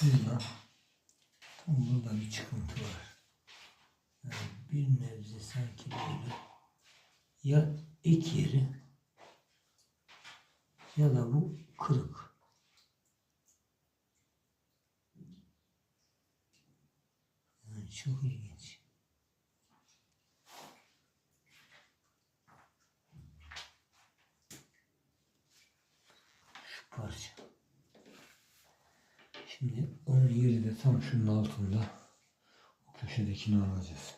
Tam burada bir çıkıntı var. Yani bir nebze sanki böyle ya ek yeri ya da bu kırık. Yani çok ilginç. Şu parça. Şimdi onun yeri de tam şunun altında. O köşedekini alacağız.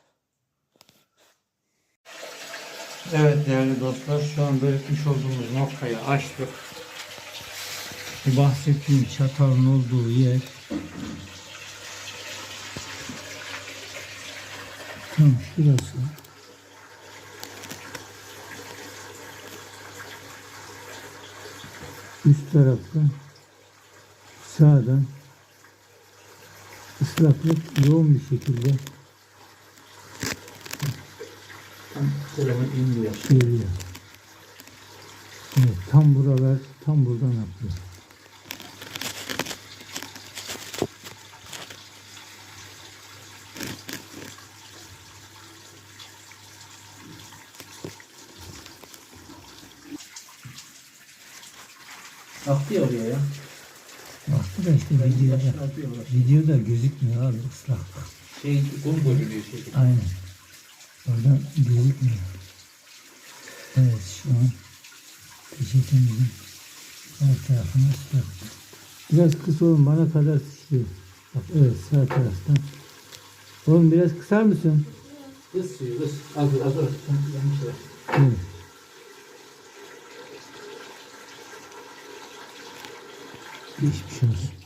Evet değerli dostlar şu an belirtmiş olduğumuz noktayı açtık. Bu bahsettiğim çatalın olduğu yer tam şurası. Üst tarafta sağdan ıslaklık yoğun bir şekilde Telefon inmiyor. geliyor. Evet, tam buralar tam buradan akıyor. Aktı ya oraya ya. Baktı da işte videoda, videoda gözükmüyor abi ıslak. Şey, kum görülüyor şey. Aynen. Oradan gözükmüyor. Evet şu an peçetemizin her tarafına ıslak. Biraz kısa olun bana kadar sıçrıyor. Bak evet sağ taraftan. Oğlum biraz kısar mısın? Kız suyu kız. Az az. Yanlış var. Evet. 必须评理